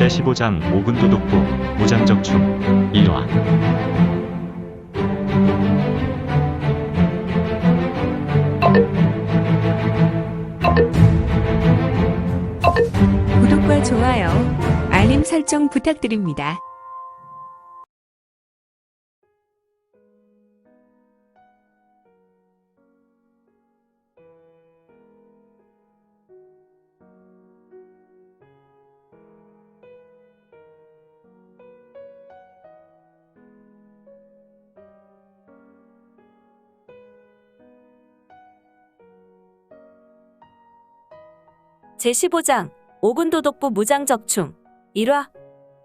제15장 오군도독부 무장적충 1화 구독과 좋아요, 알림 설정 부탁드립니다. 제15장 오군도독부 무장적충 1화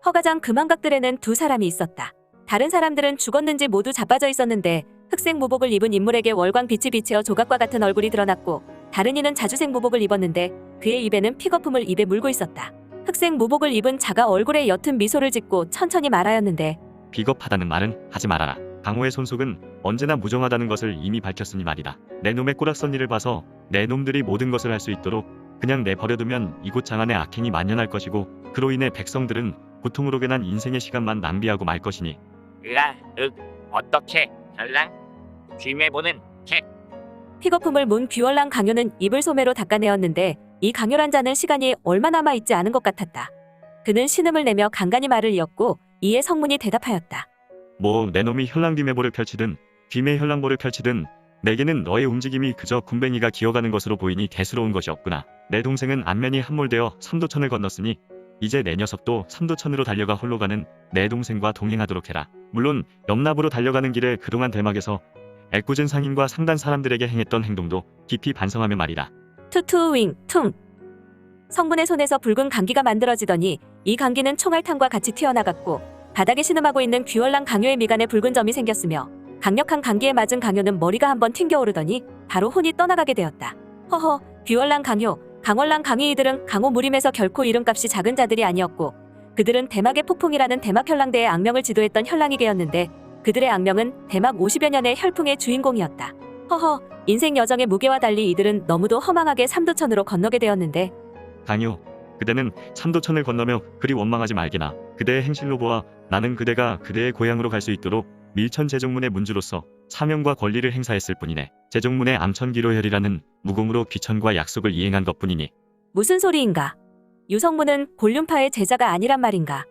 허가장 금왕각들에는 두 사람이 있었다. 다른 사람들은 죽었는지 모두 자빠져 있었는데 흑색 무복을 입은 인물에게 월광 빛이 비치어 조각과 같은 얼굴이 드러났고 다른 이는 자주색 무복을 입었는데 그의 입에는 픽거품을 입에 물고 있었다. 흑색 무복을 입은 자가 얼굴에 옅은 미소를 짓고 천천히 말하였는데 비겁하다는 말은 하지 말아라. 강호의 손속은 언제나 무정하다는 것을 이미 밝혔으니 말이다. 내 놈의 꼬락선리를 봐서 내 놈들이 모든 것을 할 수 있도록 그냥 내버려두면 이곳 장안에 악행이 만연할 것이고 그로 인해 백성들은 고통으로 괜한 인생의 시간만 낭비하고 말 것이니 으아, 윽, 어떻게, 전랑? 귀매보는 개, 픽거품을 문 귀월랑 강요는 입을 소매로 닦아내었는데 이 강요란 자는 시간이 얼마 남아 있지 않은 것 같았다. 그는 신음을 내며 간간히 말을 이었고 이에 성문이 대답하였다. 뭐 내 놈이 현랑 귀매보를 펼치든 귀매 현랑보를 펼치든 내게는 너의 움직임이 그저 군뱅이가 기어가는 것으로 보이니 대수로운 것이 없구나. 내 동생은 안면이 함몰되어 삼도천을 건넜으니 이제 내 녀석도 삼도천으로 달려가 홀로 가는 내 동생과 동행하도록 해라. 물론 염납으로 달려가는 길에 그동안 대막에서 애꿎은 상인과 상단 사람들에게 행했던 행동도 깊이 반성하며 말이다. 투투윙 퉁 성문의 손에서 붉은 강기가 만들어지더니 이 강기는 총알탄과 같이 튀어나갔고 바닥에 신음하고 있는 귀월랑 강요의 미간에 붉은 점이 생겼으며 강력한 강기에 맞은 강요는 머리가 한번 튕겨오르더니 바로 혼이 떠나가게 되었다. 허허 귀월랑 강요 강월랑 강의이들은 강호 무림에서 결코 이름값이 작은 자들이 아니었고 그들은 대막의 폭풍이라는 대막 현랑대의 악명을 지도했던 현랑이계였는데 그들의 악명은 대막 50여 년의 혈풍의 주인공이었다. 허허 인생 여정의 무게와 달리 이들은 너무도 허망하게 삼도천으로 건너게 되었는데 강요, 그대는 삼도천을 건너며 그리 원망하지 말게나. 그대의 행실로 보아 나는 그대가 그대의 고향으로 갈 수 있도록 밀천 제종문의 문주로서 사명과 권리를 행사했을 뿐이네. 제종문의 암천기로혈이라는 무공으로 귀천과 약속을 이행한 것뿐이니 무슨 소리인가? 유성문은 골륜파의 제자가 아니란 말인가?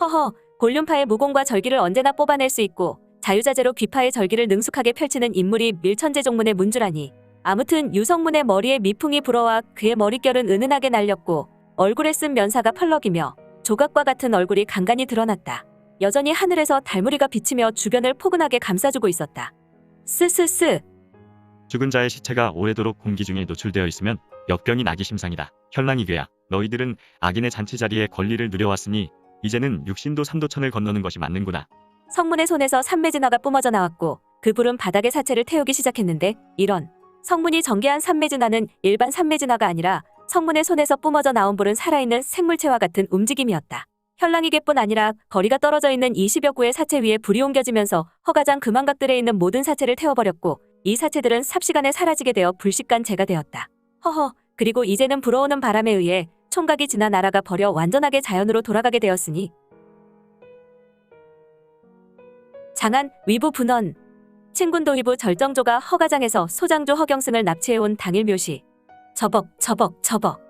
허허, 골륜파의 무공과 절기를 언제나 뽑아낼 수 있고 자유자재로 귀파의 절기를 능숙하게 펼치는 인물이 밀천제종문의 문주라니. 아무튼 유성문의 머리에 미풍이 불어와 그의 머릿결은 은은하게 날렸고 얼굴에 쓴 면사가 펄럭이며 조각과 같은 얼굴이 간간히 드러났다. 여전히 하늘에서 달무리가 비치며 주변을 포근하게 감싸주고 있었다. 스스스. 죽은 자의 시체가 오래도록 공기 중에 노출되어 있으면 역병이 나기 심상이다. 현랑이괴야. 너희들은 악인의 잔치 자리에 권리를 누려왔으니 이제는 육신도 삼도천을 건너는 것이 맞는구나. 성문의 손에서 삼매진화가 뿜어져 나왔고 그 불은 바닥에 사체를 태우기 시작했는데 이런 성문이 전개한 삼매진화는 일반 삼매진화가 아니라 성문의 손에서 뿜어져 나온 불은 살아있는 생물체와 같은 움직임이었다. 현랑이개뿐 아니라 거리가 떨어져 있는 20여 구의 사체 위에 불이 옮겨지면서 허가장 금왕각들에 있는 모든 사체를 태워버렸고 이 사체들은 삽시간에 사라지게 되어 불식간 재가 되었다. 허허. 그리고 이제는 불어오는 바람에 의해 총각이 지나 나라가 버려 완전하게 자연으로 돌아가게 되었으니 장안 위부 분원. 친군도위부 절정조가 허가장에서 소장조 허경승을 납치해온 당일 묘시. 저벅 저벅 저벅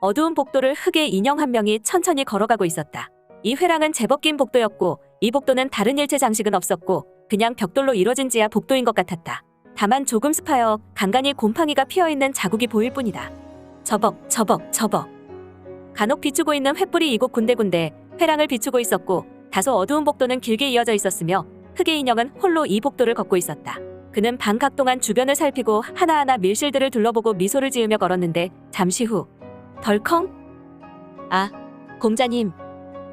어두운 복도를 흑의 인형 한 명이 천천히 걸어가고 있었다. 이 회랑은 제법 긴 복도였고 이 복도는 다른 일체 장식은 없었고 그냥 벽돌로 이뤄진 지하 복도인 것 같았다. 다만 조금 습하여 간간히 곰팡이가 피어있는 자국이 보일 뿐이다. 저벅 저벅 저벅 간혹 비추고 있는 횃불이 이곳 군데군데 회랑을 비추고 있었고 다소 어두운 복도는 길게 이어져 있었으며 흑의 인형은 홀로 이 복도를 걷고 있었다. 그는 반각 동안 주변을 살피고 하나하나 밀실들을 둘러보고 미소를 지으며 걸었는데 잠시 후 덜컹? 아, 공자님.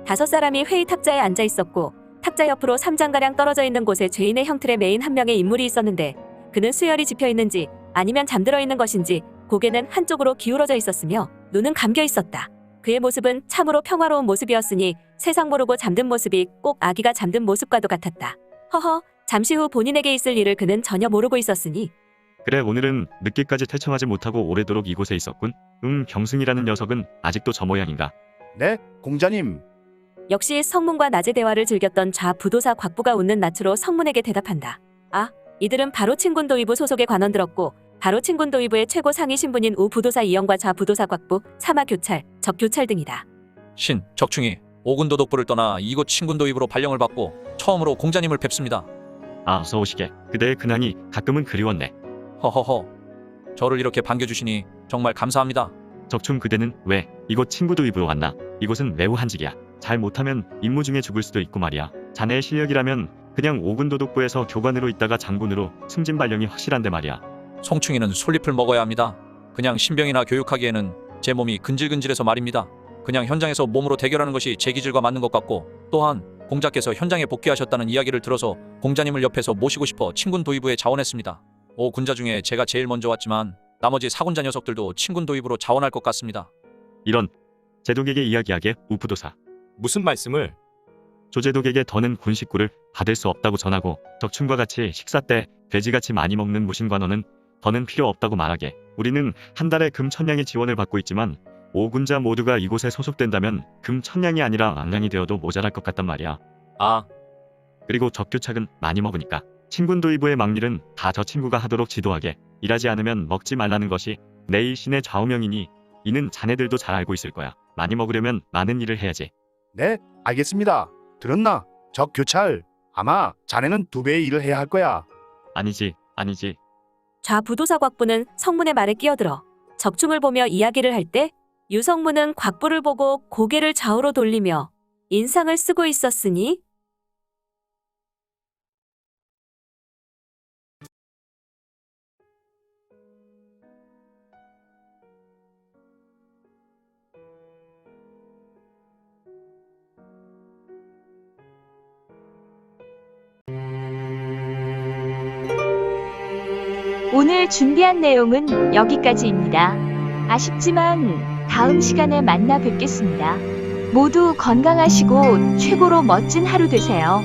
다섯 사람이 회의 탁자에 앉아 있었고 탁자 옆으로 3장가량 떨어져 있는 곳에 죄인의 형틀의 메인 한 명의 인물이 있었는데 그는 수혈이 집혀 있는지 아니면 잠들어 있는 것인지 고개는 한쪽으로 기울어져 있었으며 눈은 감겨 있었다. 그의 모습은 참으로 평화로운 모습이었으니 세상 모르고 잠든 모습이 꼭 아기가 잠든 모습과도 같았다. 허허, 잠시 후 본인에게 있을 일을 그는 전혀 모르고 있었으니 그래 오늘은 늦게까지 퇴청하지 못하고 오래도록 이곳에 있었군. 음 경승이라는 녀석은 아직도 저 모양인가. 네, 공자님. 역시 성문과 낮의 대화를 즐겼던 좌 부도사 곽부가 웃는 낯으로 성문에게 대답한다. 아, 이들은 바로 친군도위부 소속의 관원들었고 바로 친군도위부의 최고 상위 신분인 우 부도사 이영과 좌 부도사 곽부, 사마 교찰, 적 교찰 등이다. 신, 적충이 오군도 독부를 떠나 이곳 친군도 입으로 발령을 받고 처음으로 공자님을 뵙습니다. 아 어서 오시게. 그대의 근황이 가끔은 그리웠네. 허허허. 저를 이렇게 반겨주시니 정말 감사합니다. 적충 그대는 왜 이곳 친구 도 입으로 왔나? 이곳은 매우 한직이야. 잘 못하면 임무 중에 죽을 수도 있고 말이야. 자네의 실력이라면 그냥 오군도독부에서 교관으로 있다가 장군으로 승진 발령이 확실한데 말이야. 송충이는 솔잎을 먹어야 합니다. 그냥 신병이나 교육하기에는 제 몸이 근질근질해서 말입니다. 그냥 현장에서 몸으로 대결하는 것이 제 기질과 맞는 것 같고 또한 공자께서 현장에 복귀하셨다는 이야기를 들어서 공자님을 옆에서 모시고 싶어 친군 도입부에 자원했습니다. 오 군자 중에 제가 제일 먼저 왔지만 나머지 사군자 녀석들도 친군 도입으로 자원할 것 같습니다. 이런 제독에게 이야기하게 우부도사. 무슨 말씀을? 조제독에게 더는 군 식구를 받을 수 없다고 전하고 적충과 같이 식사 때 돼지같이 많이 먹는 무신관원은 더는 필요 없다고 말하게. 우리는 한 달에 금 천냥의 지원을 받고 있지만 오군자 모두가 이곳에 소속된다면 금 천냥이 아니라 왕량이 되어도 모자랄 것 같단 말이야. 아, 그리고 적교착은 많이 먹으니까 친군도이부의 막일은 다 저 친구가 하도록 지도하게 일하지 않으면 먹지 말라는 것이 내 일 신의 좌우명이니 이는 자네들도 잘 알고 있을 거야. 많이 먹으려면 많은 일을 해야지. 네, 알겠습니다. 들었나? 적 교찰. 아마 자네는 두 배의 일을 해야 할 거야. 아니지, 아니지. 좌 부도사 곽부는 성문의 말에 끼어들어 적충을 보며 이야기를 할 때 유성문은 곽부를 보고 고개를 좌우로 돌리며 인상을 쓰고 있었으니 오늘 준비한 내용은 여기까지입니다. 아쉽지만 다음 시간에 만나 뵙겠습니다. 모두 건강하시고 최고로 멋진 하루 되세요.